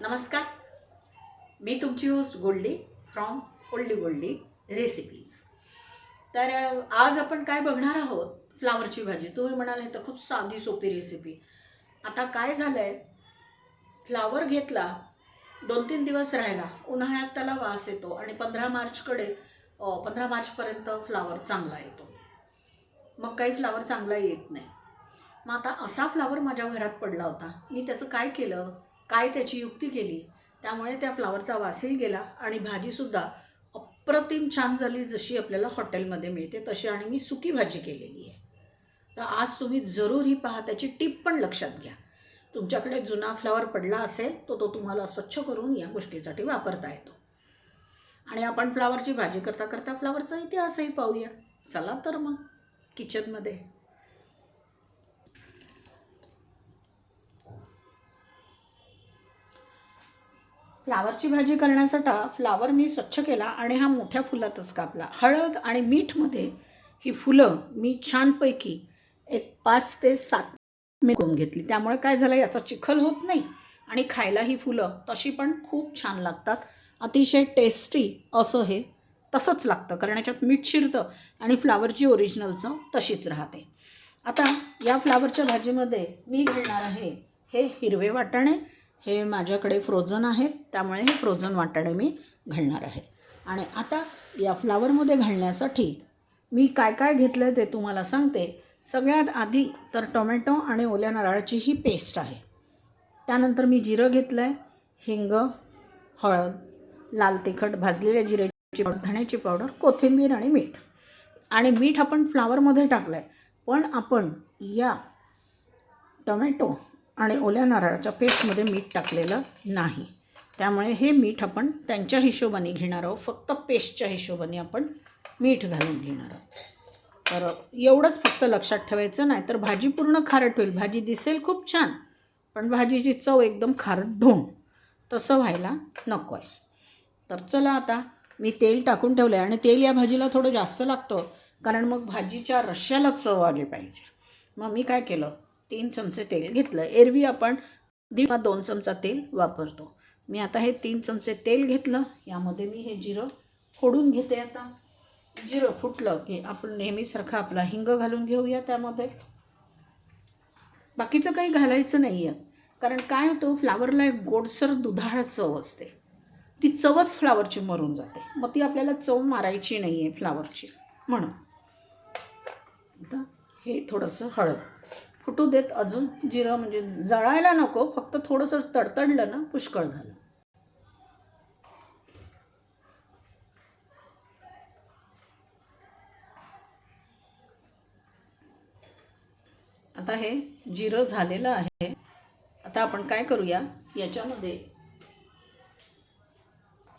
नमस्कार. मी तुमची host Goldie from Oldie Goldie recipes तर आज आपण काय बघणार आहोत? फ्लावरची भाजी. तुम्ही म्हणाल हे तर खूप साधी सोपी रेसिपी आता काय झालं आहे फ्लावर घेतला दोन तीन दिवस राहिला उन्हाळ्यात त्याला वास येतो आणि पंधरा मार्चकडे पंधरा मार्चपर्यंत फ्लावर चांगला येतो. मग काही फ्लावर चांगला येत नाही. मग आता असा फ्लावर माझ्या घरात पडला होता. मी त्याचं काय केलं? काय त्याची युक्ती केली त्यामुळे त्या फ्लावरचा वासही गेला आणि भाजीसुद्धा अप्रतिम छान झाली जशी आपल्याला हॉटेलमध्ये मिळते तशी आणि मी सुकी भाजी केलेली आहे. तर आज तुम्ही जरूर ही पहा त्याची टीप पण लक्षात घ्या. तुमच्याकडे जुना फ्लावर पडला असेल तो तो तुम्हाला स्वच्छ करून या गोष्टीसाठी वापरता येतो. आणि आपण फ्लावरची भाजी करता करता फ्लावरचा इतिहासही पाहूया. चला तर मग किचनमध्ये. फ्लावरची भाजी करण्यासाठी फ्लावर मी स्वच्छ केला आणि हा मोठ्या फुलातच कापला. हळद आणि मीठमध्ये ही फुलं मी छानपैकी एक पाच ते सात मिळून घेतली. त्यामुळे काय झालं याचा चिखल होत नाही आणि खायला ही फुलं तशी पण खूप छान लागतात. अतिशय टेस्टी असं हे तसंच लागतं कारण याच्यात मीठ शिरतं आणि फ्लावरची ओरिजिनल चव तशीच राहते. आता या फ्लावरच्या भाजीमध्ये मी घालणार आहे हे हिरवे वाटाणे हे माझ्याकडे फ्रोझन आहेत त्यामुळे हे फ्रोझन वाटाणे मी घालणार आहे. आणि आता या फ्लावरमध्ये घालण्यासाठी मी काय काय घेतलं आहे ते तुम्हाला सांगते. सगळ्यात आधी तर टोमॅटो आणि ओल्या नारळाची ही पेस्ट आहे. त्यानंतर मी जिरं घेतलं आहे हिंग हळद लाल तिखट भाजलेल्या जिऱ्याची धण्याची पावडर कोथिंबीर आणि मीठ. आणि मीठ आपण फ्लावरमध्ये टाकलं आहे पण आपण या टोमॅटो आणि ओल्या नारळाच्या पेस्टमध्ये मीठ टाकलेलं नाही. त्यामुळे हे मीठ आपण त्यांच्या हिशोबाने घेणार आहोत. फक्त पेस्टच्या हिशोबाने आपण मीठ घालून घेणार आहोत. तर एवढंच फक्त लक्षात ठेवायचं नाही तर भाजी पूर्ण खारट होईल. भाजी दिसेल खूप छान पण भाजीची चव एकदम खारट ढोण तसं व्हायला नको आहे. तर चला आता मी तेल टाकून ठेवलं आहे आणि तेल या भाजीला थोडं जास्त लागतं कारण मग भाजीच्या रश्श्याला चव आली पाहिजे. मग मी काय केलं तीन चमचे तेल घेतलं. एरवी आपण दीड किंवा दोन चमचा तेल वापरतो. मी आता हे तीन चमचे तेल घेतलं. यामध्ये मी हे जिरं फोडून घेते आता. जिरं फुटलं की आपण नेहमीसारखं आपला हिंग घालून घेऊया त्यामध्ये. बाकीचं काही घालायचं नाही आहे कारण काय होतं फ्लावरला एक गोडसर दुधाळ चव असते. ती चवच फ्लावरची मरून जाते. मग ती आपल्याला चव मारायची नाही आहे फ्लावरची. म्हणून. आता हे थोडंसं हळद. फुटू देत अजून जिरं म्हणजे जळायला नको फक्त थोडंसं तडतडलं ना पुष्कळ झालं. आता हे जिरं झालेलं आहे. आता आपण काय करूया? याच्यामध्ये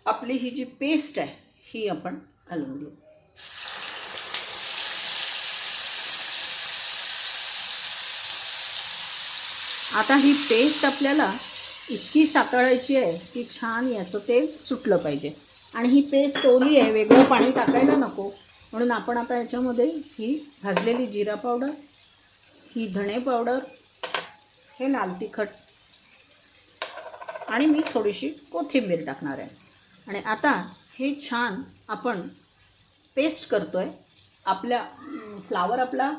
आपली ही जी पेस्ट आहे ही आपण घालून घेऊ. आता ही पेस्ट आपल्याला इतकी सातळायची आहे की छान याचं तेल सुटलं पाहिजे. आणि ही पेस्ट ओली आहे वेगळं पाणी टाकायला नको. म्हणून आपण आता याच्यामध्ये ही भाजलेली जिरा पावडर ही धणे पावडर हे लाल तिखट आणि मी थोडीशी कोथिंबीर टाकणार आहे. आणि आता हे छान आपण पेस्ट करतो आहे आपल्या फ्लावर आपला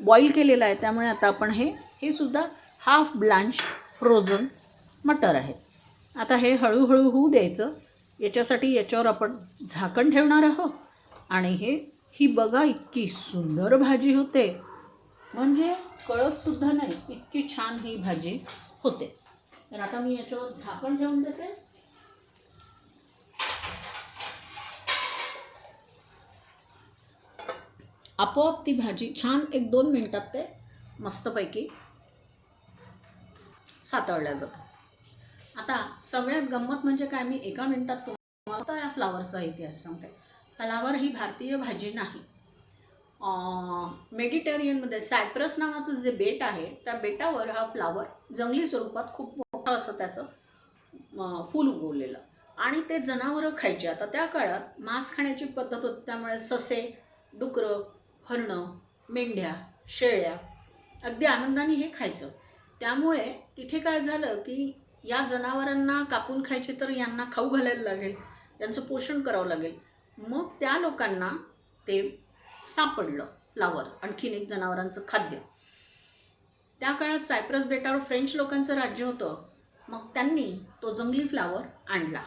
बॉईल केलेला आहे त्यामुळे आता आपण हे हे सुद्धा हाफ ब्लांच फ्रोझन मटर आहे. आता हे हळूहळू होऊ द्यायचं. याच्यासाठी याच्यावर आपण झाकण ठेवणार आहोत. आणि हे ही बघा इतकी सुंदर भाजी होते. म्हणजे कळतसुद्धा नाही इतकी छान ही भाजी होते. तर आता मी याच्यावर झाकण ठेवून देते. आपोआप ती भाजी छान एक दोन मिनटात ते मस्तपैकी सातवल्या जातो. आता सगळ्यात गंमत म्हणजे काय? मी एका मिनटात तुम्हाला आता या फ्लावरचा इतिहास सांगते. फ्लावर ही भारतीय भाजी नाही. मेडिटेरियनमध्ये सायप्रस नावाचं जे बेट आहे त्या बेटावर हा फ्लावर जंगली स्वरूपात खूप मोठं असं त्याचं फूल उगवलेलं. आणि ते जनावरं खायचे. आता त्या काळात मांस खाण्याची पद्धत होती. त्यामुळे ससे डुकरं हरणं मेंढ्या शेळ्या अगदी आनंदाने हे खायचं. त्यामुळे तिथे काय झालं की या जनावरांना कापून खायचे तर यांना खाऊ घालायला लागेल त्यांचं पोषण करावं लागेल. मग त्या लोकांना ते सापडलं फ्लावर आणखीन एक जनावरांचं खाद्य. त्या काळात सायप्रस बेटावर फ्रेंच लोकांचं राज्य होतं. मग त्यांनी तो जंगली फ्लावर आणला.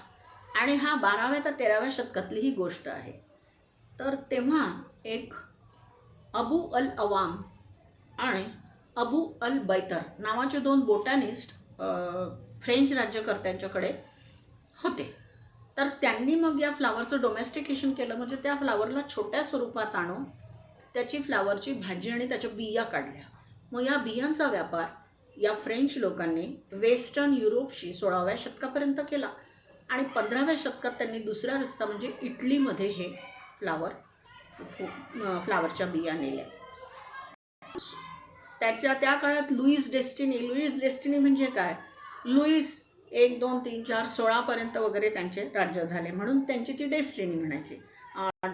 आणि हा बाराव्या ते तेराव्या शतकातली ही गोष्ट आहे. तर तेव्हा एक अबू अल अवाम आणि अबू अल बैतर नावाचे दोन बोटॅनिस्ट फ्रेंच राज्यकर्त्यांच्याकडे होते. तर त्यांनी मग या फ्लावरचं डोमेस्टिकेशन केलं. म्हणजे त्या फ्लावरला छोट्या स्वरूपात आणून त्याची फ्लावरची भाजी आणि त्याच्या बिया काढल्या. मग या बियांचा व्यापार या फ्रेंच लोकांनी वेस्टर्न युरोपशी सोळाव्या शतकापर्यंत केला. आणि पंधराव्या शतकात त्यांनी दुसरा रस्ता म्हणजे इटलीमध्ये हे फ्लावर फ्लावरच्या बिया नेल्या. त्याच्या त्या काळात लुईस डेस्टिनी लुईस डेस्टिनी म्हणजे काय? लुईस एक दोन तीन चार सोळापर्यंत वगैरे त्यांचे राज्य झाले. म्हणून त्यांची ती डेस्टिनी म्हणायची.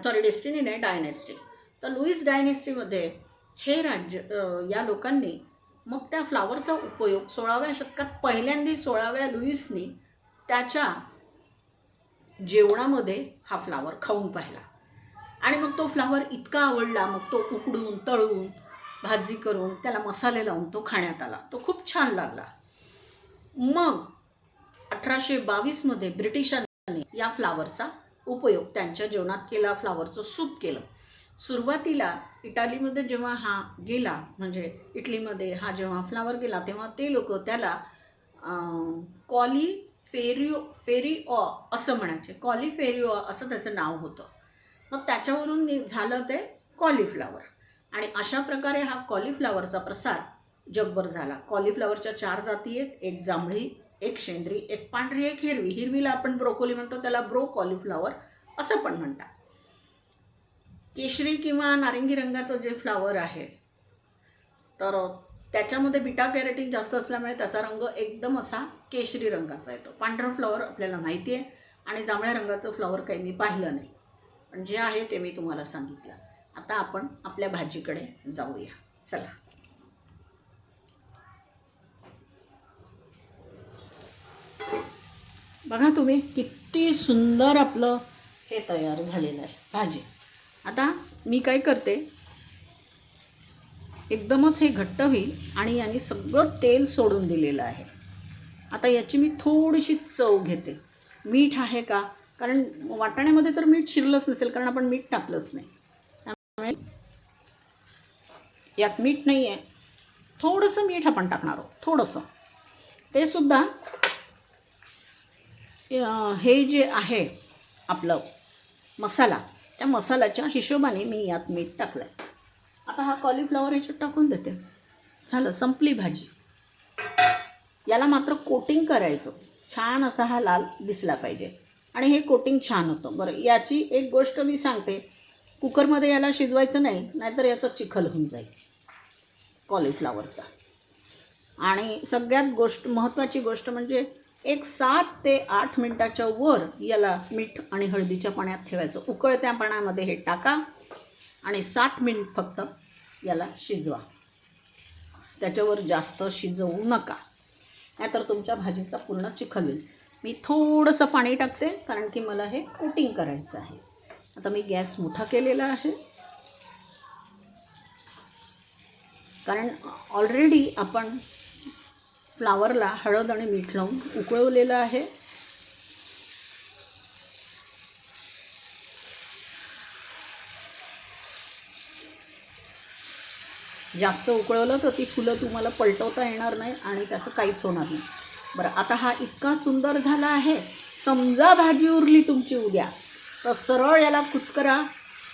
सॉरी डेस्टिनी नाही डायनेस्टी. तर लुईस डायनेस्टीमध्ये हे राज्य या लोकांनी मग त्या फ्लावरचा उपयोग सोळाव्या शतकात पहिल्यांदा सोळाव्या लुईसनी त्याच्या जेवणामध्ये हा फ्लावर खाऊन पाहिला. आणि मग तो फ्लावर इतका आवडला मग तो उकडून तळून भाजी करून त्याला मसाले लावून तो खाण्यात आला. तो खूप छान लागला. मग अठराशे बावीसमध्ये ब्रिटिशांनी या फ्लावरचा उपयोग त्यांच्या जेवणात केला फ्लावरचं सूप केलं. सुरुवातीला इटालीमध्ये जेव्हा हा गेला म्हणजे इटलीमध्ये हा जेव्हा फ्लावर गेला तेव्हा ते लोक त्याला कॉली फेरिओ फेरिओ असं म्हणायचे. कॉली फेरिओ असं त्याचं नाव होतं. मग त्याच्यावरून झालं ते कॉलीफ्लावर. आणि अशा प्रकारे हा कॉलीफ्लावरचा प्रसार जगभर झाला. कॉलीफ्लावरच्या चार जाती आहेत. एक जांभळी एक शेंद्री एक पांढरी एक हिरवी. हिरवीला आपण ब्रोकोली म्हणतो. त्याला ब्रो कॉलीफ्लावर असं पण म्हणतात. केशरी किंवा नारिंगी रंगाचं जे फ्लावर आहे तर त्याच्यामध्ये बिटा कॅरेटीन जास्त असल्यामुळे त्याचा रंग एकदम असा केशरी रंगाचा येतो. पांढरा फ्लॉवर आपल्याला माहिती आहे. आणि जांभळ्या रंगाचं फ्लॉवर काही मी पाहिलं नाही. पण जे आहे ते मी तुम्हाला सांगितलं. आता आपण आपल्या भाजीकडे जाऊया. चला. बघा तुम्ही किती सुंदर आपलं हे तयार झालेलं आहे भाजी. आता मी काय करते एकदमच हे घट्ट होईल आणि याने सगळं तेल सोडून दिलेलं आहे. आता याची मी थोडीशी चव घेते. मीठ आहे का? कारण वाटाण्यामध्ये तर मीठ शिरलंच नसेल कारण आपण मीठ टाकलंच नाही. त्यामुळे यात मीठ नाही आहे थोडंसं मीठ आपण टाकणार आहोत. थोडंसं. ते सुद्धा हे जे आहे आपलं मसाला त्या मसाल्याच्या हिशोबाने मी यात मीठ टाकलं आहे आता हा कॉलीफ्लॉवर ह्याच्यात टाकून देते. झालं संपली भाजी. याला मात्र कोटिंग करायचं. छान असा हा लाल दिसला पाहिजे. आणि हे कोटिंग छान होतं. बरं याची एक गोष्ट मी सांगते. कुकरमध्ये याला शिजवायचं नाही नाहीतर याचा चिखल होऊन जाईल. कॉलीफ्लॉवरचा. आणि सगळ्यात गोष्ट महत्त्वाची गोष्ट म्हणजे एक सात ते आठ मिनटाच्या वर याला मीठ आणि हळदीच्या पाण्यात ठेवायचं. उकळत्या पाण्यामध्ये हे टाका आणि सात मिनिट फक्त याला शिजवा. त्याच्यावर जास्त शिजवू नका. नाहीतर तुमच्या भाजीचा पूर्ण चिखल होईल. मी थोडंसं पाणी टाकते कारण की मला हे कोटिंग करायचं आहे. आता मी गॅस मोठा केलेला आहे. कारण ऑलरेडी आपण फ्लावरला हळद आणि मीठ लावून उकळवलेलं आहे. जास्त उकळवलं तर ती फुलं तुम्हाला पलटवता येणार नाही आणि त्याचं काहीच होणार नाही. बरं आता हा इतका सुंदर झाला आहे. समजा भाजी उरली तुमची उद्या. तर सरळ याला कुचकरा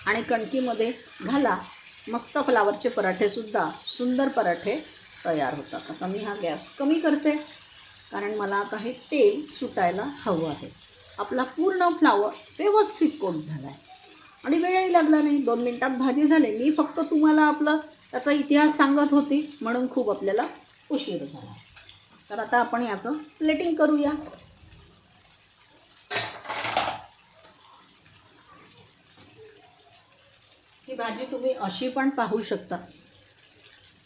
आणि कणकीमध्ये घाला. मस्त फ्लावरचे पराठेसुद्धा सुंदर पराठे तयार होतात. आता मी हा गॅस कमी करते कारण मला आता हे तेल सुटायला हवं आहे. आपला पूर्ण फ्लावर व्यवस्थित कोट झाला आहे आणि वेळही लागला नाही. दोन मिनटात भाजी झाली. मी फक्त तुम्हाला आपलं त्याचा इतिहास सांगत होती म्हणून खूप आपल्याला उशीर झाला. तर आता आपण याचं प्लेटिंग करूया. भाजी तुम्ही अशी पण पाहू शकता.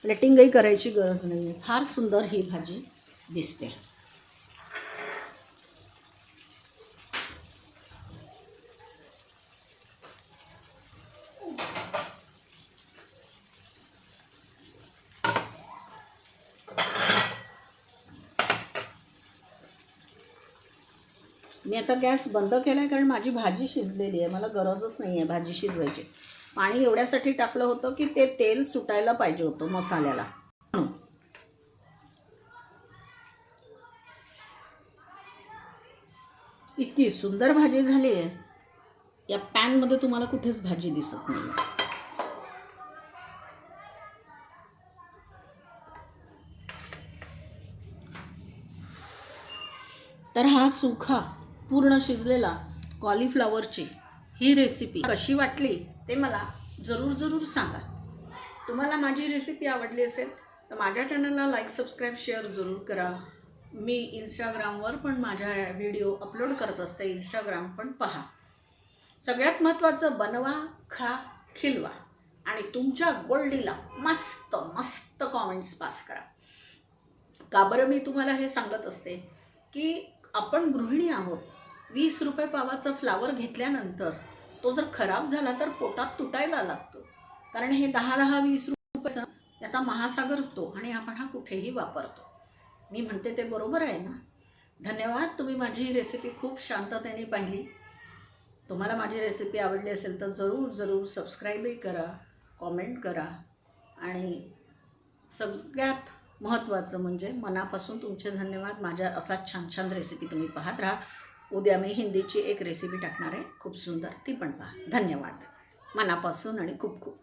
प्लेटिंगही करायची गरज नाही आहे फार सुंदर ही भाजी दिसते. मी आता गॅस बंद केला आहे कारण माझी भाजी शिजलेली आहे. मला गरजच नाही आहे भाजी शिजवायची. पाणी एवढ्यासाठी टाकलं होतं की ते तेल सुटायला पाहिजे होतं मसाल्याला. इतकी सुंदर भाजी झाली आहे. या पॅनमध्ये तुम्हाला कुठेच भाजी दिसत नाही तर हा सुखा पूर्ण शिजलेला कॉलीफ्लावरची ही रेसिपी कशी वाटली ते मला जरूर जरूर सांगा. तुम्हाला माझी रेसिपी आवडली असेल तर माझ्या चॅनलला लाईक सबस्क्राईब शेअर जरूर करा. मी इंस्टाग्रामवर पण माझ्या व्हिडिओ अपलोड करत असते. इंस्टाग्राम पण पहा. सगळ्यात महत्त्वाचं बनवा खा खिलवा. आणि तुमच्या गोल्डीला मस्त मस्त कॉमेंट्स पास करा. का बरं मी तुम्हाला हे सांगत असते की आपण गृहिणी आहोत. वीस रुपये पावाचं फ्लावर घेतल्यानंतर तो जर खराब झाला तर पोटात तुटायला लागतो. कारण हे दहा दहा वीस रुपयाचा त्याचा महासागर होतो आणि आपण हा कुठेही वापरतो. मी म्हणते ते बरोबर आहे ना? धन्यवाद तुम्ही माझी रेसिपी खूप शांततेने पाहिली. तुम्हाला माझी रेसिपी आवडली असेल तर जरूर जरूर सबस्क्राईबही करा कॉमेंट करा. आणि सगळ्यात महत्त्वाचं म्हणजे मनापासून तुमचे धन्यवाद. माझ्या असा छान छान रेसिपी तुम्ही पाहत राहा. उद्या मी हिंदीची एक रेसिपी टाकणार आहे. खूप सुंदर. ती पण पहा. धन्यवाद. मनापासून आणि खूप खूप.